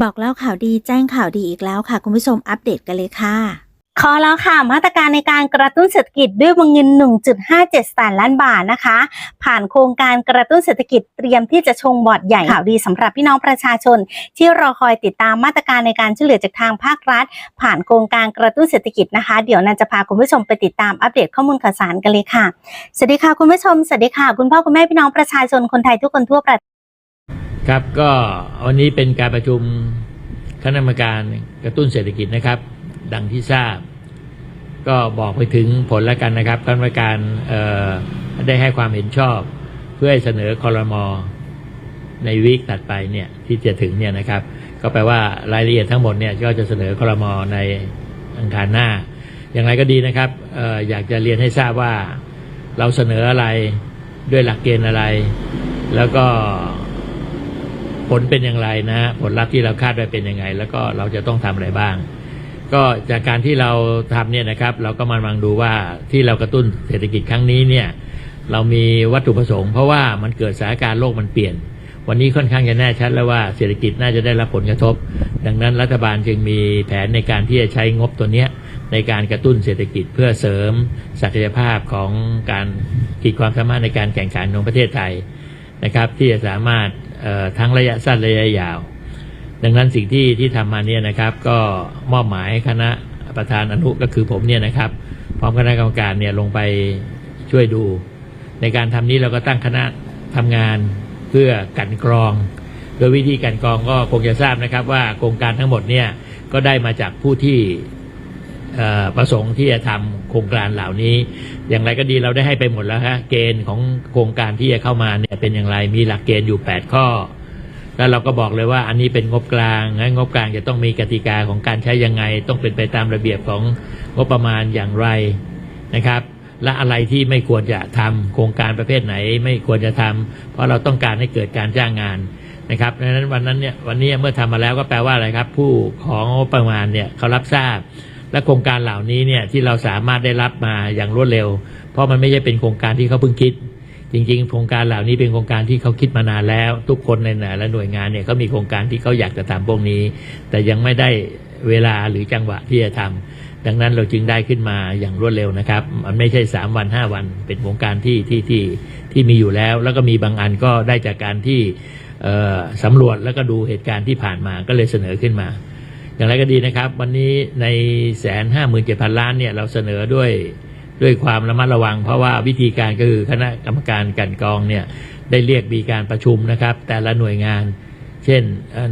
บอกเล่าข่าวดีแจ้งข่าวดีอีกแล้วค่ะ คุณผู้ชมอัปเดตกันเลยค่ะขอแล้วค่ะมาตรการในการกระตุ้นเศรษฐกิจด้วยวงเงิน 1.57แสนล้านบาทนะคะ ผ่านโครงการกระตุ้นเศรษฐกิจเตรียมที่จะชงบอร์ดใหญ่ข่าวดีสำหรับพี่น้องประชาชน ที่รอคอยติดตามมาตรการในการช่วยเหลือจากทางภาครัฐ ผ่านโครงการกระตุ้นเศรษฐกิจนะคะ เดี๋ยวนันจะพาคุณผู้ชมไปติดตามอัปเดตข้อมูลข่าวสารกันเลยค่ะสวัสดีค่ะคุณผู้ชมสวัสดีค่ะคุณพ่อคุณแม่พี่น้องประชาชนคนไทยทุกคนทั่วประเทศ ครับก็วันนี้เป็นการประชุมคณะกรรมการกระตุ้นเศรษฐกิจนะครับ ดังที่ทราบ ก็บอกไปถึงผลแล้วกันนะครับคณะกรรมการได้ให้ความเห็นชอบ เพื่อเสนอคอรมอในวีคถัดไปเนี่ยที่จะถึงเนี่ยนะครับ ก็แปลว่ารายละเอียดทั้งหมดเนี่ยก็จะเสนอคอรมอในอังคารหน้า อย่างไรก็ดีนะครับอออยากจะเรียนให้ทราบว่าเราเสนออะไรด้วยหลักเกณฑ์อะไร แล้วก็ ผลเป็นอย่างไรนะฮะผลลัพธ์ที่เราคาดไว้เป็นยังไง แล้วก็เราจะต้องทำอะไรบ้าง ก็จากการที่เราทำเนี่ยนะครับ เราก็มาลังดูว่าที่เรากระตุ้นเศรษฐกิจครั้งนี้เนี่ยเรามีวัตถุประสงค์เพราะว่ามันเกิดสถานการณ์โลกมันเปลี่ยน วันนี้ค่อนข้างจะแน่ชัดแล้วว่าเศรษฐกิจน่าจะได้รับผลกระทบ ดังนั้นรัฐบาลจึงมีแผนในการที่จะใช้งบตัวเนี้ยในการกระตุ้นเศรษฐกิจเพื่อเสริมศักยภาพของการขีดความสามารถในการแข่งขันของประเทศไทยนะครับ ที่จะสามารถ ทั้งระยะสั้นระยะยาว ดังนั้นสิ่งที่ที่ทำมาเนี่ยนะครับ ก็มอบหมายคณะประธานอนุก็คือผมเนี่ยนะครับ พร้อมคณะกรรมการเนี่ยลงไปช่วยดู ในการทำนี้เราก็ตั้งคณะทำงานเพื่อกันกรอง โดยวิธีกลันกรองก็คงจะทราบนะครับว่าโครงการทั้งหมดเนี่ยก็ได้มาจากผู้ที่ ประสงค์ที่จะทำโครงการเหล่านี้ อย่างไรก็ดีเราได้ให้ไปหมดแล้วฮะเกณฑ์ของโครงการที่จะเข้ามาเนี่ยเป็นอย่างไรมีหลักเกณฑ์อยู่ 8 ข้อ แล้วเราก็บอกเลยว่าอันนี้เป็นงบกลางงั้นงบกลางจะต้องมีกติกาของการใช้ยังไง ต้องเป็นไปตามระเบียบของงบประมาณอย่างไรนะครับ และอะไรที่ไม่ควรจะทำโครงการประเภทไหนไม่ควรจะทำเพราะเราต้องการให้เกิดการจ้างงานนะครับดังนั้นวันนั้นเนี่ยวันนี้เมื่อทำมาแล้วก็แปลว่าอะไรครับ ผู้ของงบประมาณเนี่ยเขารับทราบ และโครงการเหล่านี้เนี่ยที่เราสามารถได้รับมาอย่างรวดเร็ว เพราะมันไม่ใช่เป็นโครงการที่เขาเพิ่งคิด จริงๆ โครงการเหล่านี้เป็นโครงการที่เขาคิดมานานแล้ว ทุกคนในแต่ละหน่วยงานเนี่ยเขามีโครงการที่เขาอยากจะทำพวกนี้ แต่ยังไม่ได้เวลาหรือจังหวะที่จะทำดังนั้นเราจึงได้ขึ้นมาอย่างรวดเร็วนะครับ มันไม่ใช่สามวันห้าวัน เป็นโครงการที่ที่ที่ที่มีอยู่แล้ว แล้วก็มีบางอันก็ได้จากการที่สำรวจแล้วก็ดูเหตุการณ์ที่ผ่านมาก็เลยเสนอขึ้นมา อย่างไรก็ดีนะครับ วันนี้ในแสนห้าหมื่นเจ็ดพันล้านเนี่ยเราเสนอด้วยด้วยความระมัดระวัง เพราะว่าวิธีการก็คือคณะกรรมการกันกองเนี่ยได้เรียกมีการประชุมนะครับ แต่ละหน่วยงาน เช่น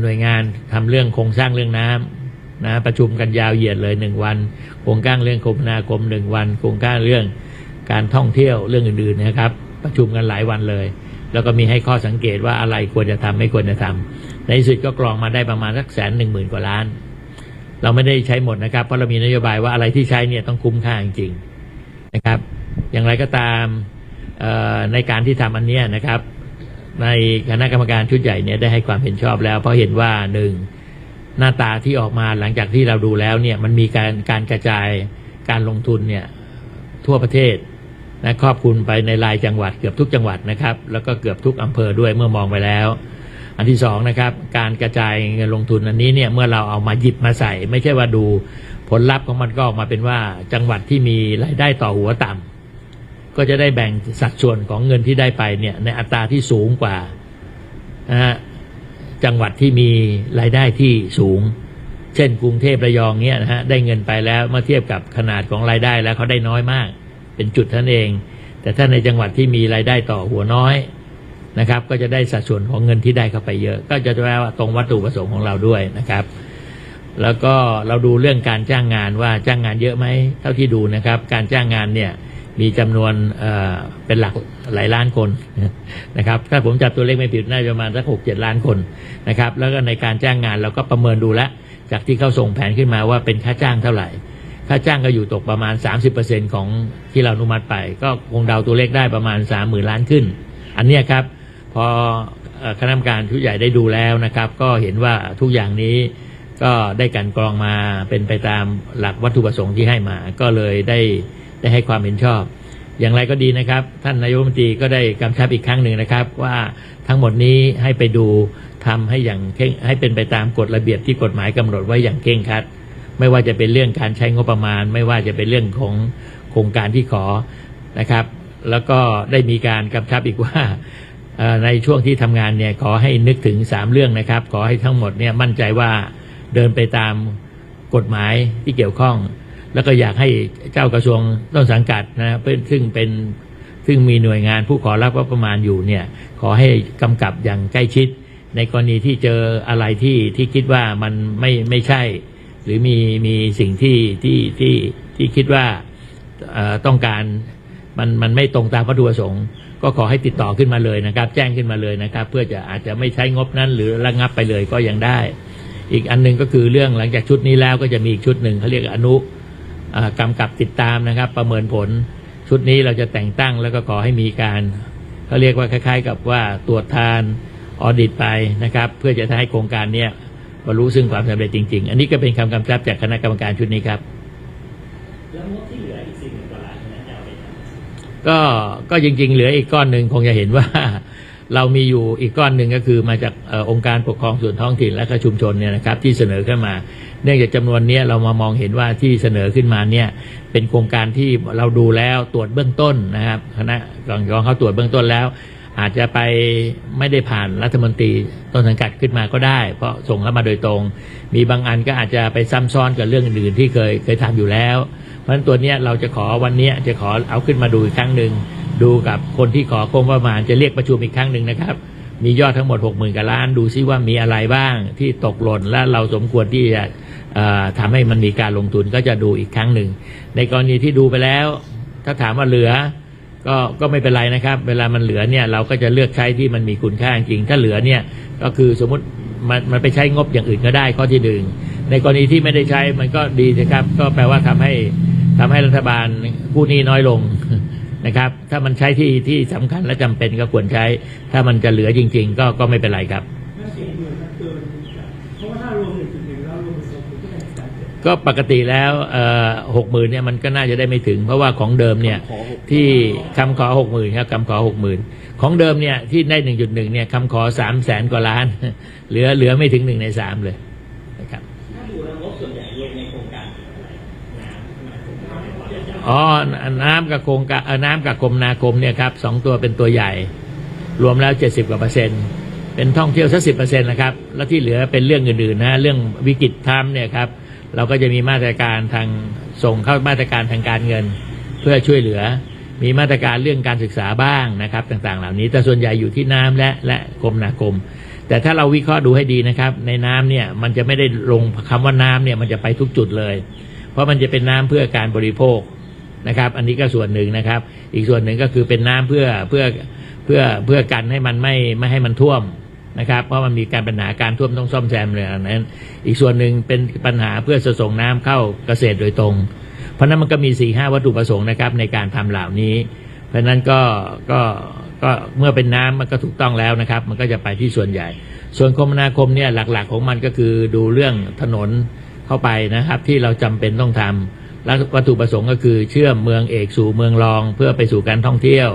หน่วยงานทำเรื่องโครงสร้างเรื่องน้ำนะประชุมกันยาวเหยียดเลยหนึ่งวัน โครงการเรื่องคมนาคมหนึ่งวัน โครงการเรื่องการท่องเที่ยวเรื่องอื่นๆนะครับ ประชุมกันหลายวันเลย แล้วก็มีให้ข้อสังเกตว่าอะไรควรจะทำไม่ควรจะทำในที่สุดก็กรองมาได้ประมาณสักแสนหนึ่งหมื่นกว่าล้าน เราไม่ได้ใช้หมดนะครับ เพราะเรามีนโยบายว่าอะไรที่ใช้เนี่ยต้องคุ้มค่าจริงๆนะครับ อย่างไรก็ตามในการที่ทำอันนี้นะครับ ในคณะกรรมการชุดใหญ่เนี่ยได้ให้ความเห็นชอบแล้ว เพราะเห็นว่าหนึ่งหน้าตาที่ออกมาหลังจากที่เราดูแล้วเนี่ยมันมีการการกระจายการลงทุนเนี่ยทั่วประเทศนะครอบคลุมไปในรายจังหวัดเกือบทุกจังหวัดนะครับ แล้วก็เกือบทุกอำเภอด้วยเมื่อมองไปแล้ว อันที่สองนะครับการกระจายเงินลงทุนอันนี้เนี่ยเมื่อเราเอามาหยิบมาใส่ ไม่ใช่ว่าดูผลลัพธ์ของมันก็ออกมาเป็นว่าจังหวัดที่มีรายได้ต่อหัวต่ำก็จะได้แบ่งสัดส่วนของเงินที่ได้ไปเนี่ยในอัตราที่สูงกว่านะฮะจังหวัดที่มีรายได้ที่สูง เช่นกรุงเทพระยองเนี่ยนะฮะได้เงินไปแล้วเมื่อเทียบกับขนาดของรายได้แล้วเขาได้น้อยมาก เป็นจุดท่านเอง แต่ถ้าในจังหวัดที่มีรายได้ต่อหัวน้อย นะครับ ก็จะได้สัดส่วนของเงินที่ได้เข้าไปเยอะ ก็จะแปลว่าตรงวัตถุประสงค์ของเราด้วยนะครับ แล้วก็เราดูเรื่องการจ้างงานว่าจ้างงานเยอะไหมเท่าที่ดูนะครับ การจ้างงานเนี่ยมีจำนวนเอ่อเป็นหลักหลายล้านคนนะครับ ถ้าผมจับตัวเลขไม่ผิดน่าจะประมาณสักหกเจ็ดล้านคนนะครับ แล้วก็ในการจ้างงานเราก็ประเมินดูแลจากที่เขาส่งแผนขึ้นมาว่าเป็นค่าจ้างเท่าไหร่ ค่าจ้างก็อยู่ตกประมาณ 30%ของที่เราอนุมัติไป ก็คงเดาตัวเลขได้ประมาณ 30,000 ล้านขึ้น อันเนี้ยครับ พอคณะกรรมการชุดใหญ่ได้ดูแล้วนะครับ ก็เห็นว่าทุกอย่างนี้ก็ได้กลันกรองมาเป็นไปตามหลักวัตถุประสงค์ที่ให้มา ก็เลยได้ได้ให้ความเห็นชอบ อย่างไรก็ดีนะครับ ท่านนายกรัฐมนตรีก็ได้กำชับอีกครั้งหนึ่งนะครับ ว่าทั้งหมดนี้ให้ไปดูทำให้อย่างเคร่งให้เป็นไปตามกฎระเบียบที่กฎหมายกำหนดไว้อย่างเคร่งครัด ไม่ว่าจะเป็นเรื่องการใช้งบประมาณ ไม่ว่าจะเป็นเรื่องของโครงการที่ขอนะครับ แล้วก็ได้มีการกำชับอีกว่า ในช่วงที่ทำงานเนี่ยขอให้นึกถึง 3 เรื่องนะครับ ขอให้ทั้งหมดเนี่ยมั่นใจว่าเดินไปตามกฎหมายที่เกี่ยวข้อง แล้วก็อยากให้เจ้ากระทรวงต้นสังกัดนะเพื่อซึ่งเป็นซึ่งมีหน่วยงานผู้ขอรับว่าประมาณอยู่เนี่ยขอให้กำกับอย่างใกล้ชิด ในกรณีที่เจออะไรที่ที่คิดว่ามันไม่ไม่ใช่ หรือมีมีสิ่งที่ที่ที่ที่คิดว่าต้องการมันมันไม่ตรงตามวัตถุประสงค์ ก็ขอให้ติดต่อขึ้นมาเลยนะครับ แจ้งขึ้นมาเลยนะครับ เพื่อจะอาจจะไม่ใช้งบนั้น หรือระงับไปเลยก็ยังได้ อีกอันหนึงก็คือเรื่องหลังจากชุดนี้แล้วก็จะมีอีกชุดหนึ่งเขาเรียกอนุอ่ากำกับติดตามนะครับ ประเมินผลชุดนี้เราจะแต่งตั้งแล้วก็ขอให้มีการเขาเรียกว่าคล้าย ๆ กับว่าตรวจทานออดิตไปนะครับ เพื่อจะให้โครงการเนี้ยบรรลุซึ่งความสำเร็จจริง ๆ อันนี้ก็เป็นคำกำชับจากคณะกรรมการชุดนี้ครับ ก็ก็จริง ๆ เหลืออีกก้อนหนึ่งคงจะเห็นว่าเรามีอยู่อีกก้อนหนึ่งก็คือมาจากอองค์การปกครองส่วนท้องถิ่นและก็ชุมชนเนี่ยนะครับที่เสนอขึ้นมา เนื่องจากจำนวนเนี้ยเรามามองเห็นว่าที่เสนอขึ้นมาเนี่ยเป็นโครงการที่เราดูแล้วตรวจเบื้องต้นนะครับคณะกรรมการเขาตรวจเบื้องต้นแล้ว อาจจะไปไม่ได้ผ่านรัฐมนตรีต้นสังกัดขึ้นมาก็ได้ เพราะส่งเข้ามาโดยตรง มีบางอันก็อาจจะไปซ้ำซ้อนกับเรื่องอื่นๆที่เคยเคยทำอยู่แล้ว เพราะฉะนั้นตัวเนี้ยเราจะขอวันเนี้ยจะขอเอาขึ้นมาดูอีกครั้งหนึ่งดูกับคนที่ขอโครงประมาณจะเรียกประชุมอีกครั้งหนึ่งนะครับ มียอดทั้งหมด 6 0,000กว่าล้านดูซิว่ามีอะไรบ้างที่ตกหล่นและเราสมควรที่จะเอ่อทำให้มันมีการลงทุนก็จะดูอีกครั้งหนึ่ง ในกรณีที่ดูไปแล้ว ถ้าถามว่าเหลือก็ก็ไม่เป็นไรนะครับ เวลามันเหลือเนี่ยเราก็จะเลือกใช้ที่มันมีคุณค่าจริง ถ้าเหลือเนี่ยก็คือสมมติมันมันไปใช้งบอย่างอื่นก็ได้ข้อที่หนึ่งในกรณีที่ไม่ได้ใช้มันก็ดีนะครับ ก็แปลว่าทำให้ ทำให้รัฐบาลกู้หนี้น้อยลงนะครับ ถ้ามันใช้ที่ที่สำคัญและจำเป็นก็ควรใช้ ถ้ามันจะเหลือจริง ๆ ก็ก็ไม่เป็นไรครับถ้าสี่หมื่นมันเกินจากเพราะว่าถ้ารวมหนึ่งจุดหนึ่งแล้วรวมเป็นสองหมื่นก็ได้แสนเจ็ดก็ปกติแล้วหกหมื่นเนี่ยมันก็น่าจะได้ไม่ถึง เพราะว่าของเดิมเนี่ยที่คำขอหกหมื่นครับคำขอหกหมื่นของเดิมเนี่ยที่ได้หนึ่งจุดหนึ่งเนี่ยคำขอสามแสนกว่าล้าน เหลือเหลือไม่ถึงหนึ่งในสามเลยนะครับ อ๋อน้ำกับโครงการน้ำกับกรมนาคมเนี่ยครับสองตัวเป็นตัวใหญ่ รวมแล้วเจ็ดสิบกว่าเปอร์เซ็นต์เป็นท่องเที่ยวสักสิบเปอร์เซ็นต์นะครับ แล้วที่เหลือเป็นเรื่องอื่นๆนะเรื่องวิกฤตทามเนี่ยครับ เราก็จะมีมาตรการทางส่งเข้ามาตรการทางการเงิน เพื่อช่วยเหลือ มีมาตรการเรื่องการศึกษาบ้างนะครับ ต่างๆ เหล่านี้แต่ส่วนใหญ่อยู่ที่น้ำและและกรมนาคม แต่ถ้าเราวิเคราะห์ดูให้ดีนะครับ ในน้ำเนี่ยมันจะไม่ได้ลงคำว่าน้ำเนี่ยมันจะไปทุกจุดเลย เพราะมันจะเป็นน้ำเพื่อการบริโภค นะครับ อันนี้ก็ส่วนหนึ่งนะครับ อีกส่วนหนึ่งก็คือเป็นน้ำเพื่อเพื่อเพื่อเพื่อกันให้มันไม่ไม่ให้มันท่วมนะครับ เพราะมันมีการปัญหาการท่วมต้องซ่อมแซมเลยนั้น อีกส่วนหนึ่งเป็นปัญหาเพื่อส่งน้ำเข้าเกษตรโดยตรง เพราะนั้นมันก็มีสี่ห้าวัตถุประสงค์นะครับในการทำเหล่านี้ เพราะฉะนั้นก็ก็ก็เมื่อเป็นน้ำมันก็ถูกต้องแล้วนะครับ มันก็จะไปที่ส่วนใหญ่ ส่วนคมนาคมเนี่ยหลักๆของมันก็คือดูเรื่องถนนเข้าไปนะครับ ที่เราจำเป็นต้องทำ และวัตถุประสงค์ก็คือเชื่อมเมืองเอกสู่เมืองรอง เพื่อไปสู่การท่องเที่ยว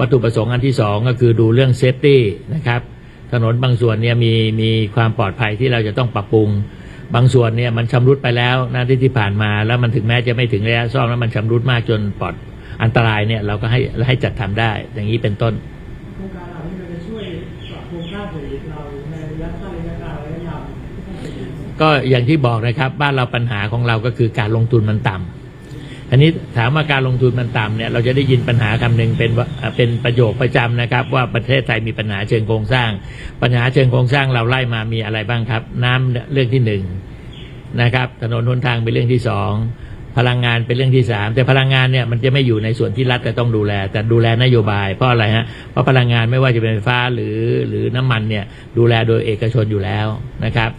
วัตถุประสงค์อันที่สองก็คือดูเรื่องเซฟตี้นะครับถนนบางส่วนเนี่ยมีมีความปลอดภัยที่เราจะต้องปรับปรุง บางส่วนเนี่ยมันชำรุดไปแล้วนะที่ที่ผ่านมาแล้วมันถึงแม้จะไม่ถึงระยะซ่อมแล้วมันชำรุดมากจนปลอดอันตรายเนี่ยเราก็ให้ให้จัดทำได้ อย่างนี้เป็นต้นโครงการเหล่านี้มันจะช่วยปรับโครงสร้างเศรษฐกิจเรา ก็อย่างที่บอกนะครับบ้านเราปัญหาของเราก็คือการลงทุนมันต่ำอันนี้ถามว่าการลงทุนมันต่ำเนี่ยเราจะได้ยินปัญหาคำหนึ่งเป็นเป็นประโยคประจำนะครับ ว่าประเทศไทยมีปัญหาเชิงโครงสร้าง ปัญหาเชิงโครงสร้างเราไล่มามีอะไรบ้างครับ น้ำเนี่ยเรื่องที่หนึ่งนะครับถนนหนทางเป็นเรื่องที่สองพลังงานเป็นเรื่องที่สามแต่พลังงานเนี่ยมันจะไม่อยู่ในส่วนที่รัฐจะต้องดูแล แต่ดูแลนโยบายเพราะอะไรฮะเพราะพลังงานไม่ว่าจะเป็นไฟฟ้าหรือหรือน้ำมันเนี่ยดูแลโดยเอกชนอยู่แล้วนะครับ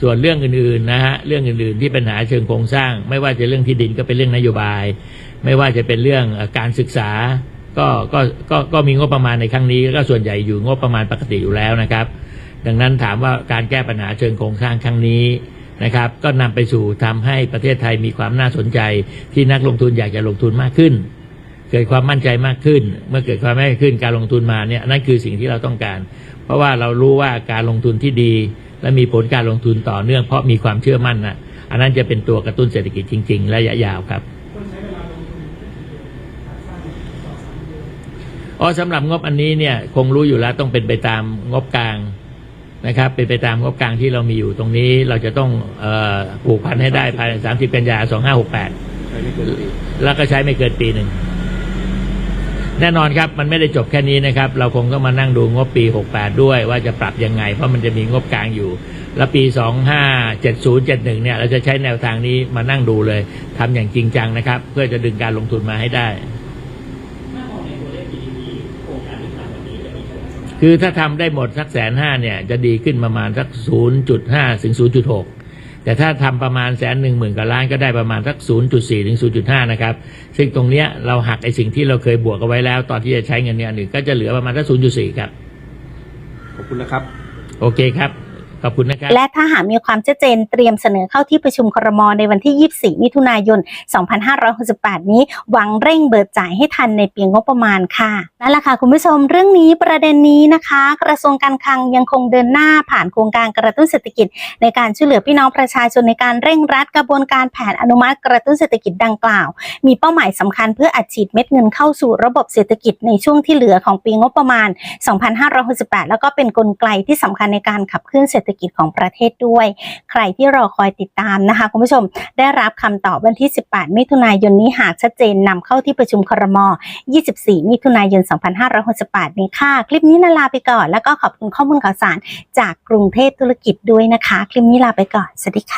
ส่วนเรื่องอื่นๆนะฮะเรื่องอื่นๆที่ปัญหาเชิงโครงสร้าง ไม่ว่าจะเรื่องที่ดินก็เป็นเรื่องนโยบาย ไม่ว่าจะเป็นเรื่องการศึกษาก็ก็ก็ก็มีงบประมาณในครั้งนี้ก็ส่วนใหญ่อยู่งบประมาณปกติอยู่แล้วนะครับ ดังนั้นถามว่าการแก้ปัญหาเชิงโครงสร้างครั้งนี้นะครับ ก็นำไปสู่ทำให้ประเทศไทยมีความน่าสนใจ ที่นักลงทุนอยากจะลงทุนมากขึ้น เกิดความมั่นใจมากขึ้น เมื่อเกิดความมั่นใจขึ้นการลงทุนมาเนี่ยนั่นคือสิ่งที่เราต้องการ เพราะว่าเรารู้ว่าการลงทุนที่ดี และมีผลการลงทุนต่อเนื่องเพราะมีความเชื่อมั่นนะอันนั้นจะเป็นตัวกระตุ้นเศรษฐกิจจริง ๆ ระยะยาวครับควรใช้เวลาลงทุนการสร้างต่อสามเดือนอ๋อสำหรับงบอันนี้เนี่ยคงรู้อยู่แล้วต้องเป็นไปตามงบกลางนะครับ เป็นไปตามงบกลางที่เรามีอยู่ตรงนี้เราจะต้องเออผูกพันให้ได้ภายใน 30 กันยา 2568 แล้วก็ใช้ไม่เกินปีหนึ่ง แน่นอนครับมันไม่ได้จบแค่นี้นะครับ เราคงต้องมานั่งดูงบปี 68 ด้วยว่าจะปรับยังไง เพราะมันจะมีงบกลางอยู่ แล้วปี 2570 71 เนี่ย เราจะใช้แนวทางนี้มานั่งดูเลยทำอย่างจริงจังนะครับ เพื่อจะดึงการลงทุนมาให้ได้ คือถ้าทำได้หมดสักแสนห้าเนี่ย จะดีขึ้นประมาณสัก 0.5 ถึง 0.6 แต่ถ้าทำประมาณแสนหนึ่งหมื่นกว่าล้านก็ได้ประมาณสัก 0.4 ถึง 0.5 นะครับ ซึ่งตรงเนี้ยเราหักไอสิ่งที่เราเคยบวกเอาไว้แล้ว ตอนที่จะใช้เงินเนี่ยหนึ่งก็จะเหลือประมาณสัก 0.4 ครับ ขอบคุณนะครับ โอเคครับ ขอบคุณนะครับ และถ้าหากมีความชัดเจนเตรียมเสนอเข้าที่ประชุมครมในวันที่ 24 มิถุนายน 2568 นี้ หวังเร่งเบิกจ่ายให้ทันในปีงบประมาณค่ะนั่นแหละค่ะคุณผู้ชมเรื่องนี้ประเด็นนี้นะคะ กระทรวงการคลังยังคงเดินหน้าผ่านโครงการกระตุ้นเศรษฐกิจ ในการช่วยเหลือพี่น้องประชาชนในการเร่งรัดกระบวนการแผนอนุมัติกระตุ้นเศรษฐกิจดังกล่าว มีเป้าหมายสำคัญเพื่ออัดฉีดเม็ดเงินเข้าสู่ระบบเศรษฐกิจในช่วงที่เหลือของปีงบประมาณ 2568 แล้วก็เป็นกลไกที่สำคัญในการขับเคลื่อนเศรษฐกิจของประเทศด้วย ใครที่รอคอยติดตามนะคะคุณผู้ชมได้รับคำตอบวันที่ 18 มิถุนายนนี้หากชัดเจนนำเข้าที่ประชุมครม 24 มิถุนายน 2568 นี้ค่ะ คลิปนี้นาลาไปก่อน แล้วก็ขอบคุณข้อมูลข่าวสาร จากกรุงเทพธุรกิจด้วยนะคะ คลิปนี้ลาไปก่อน สวัสดีค่ะ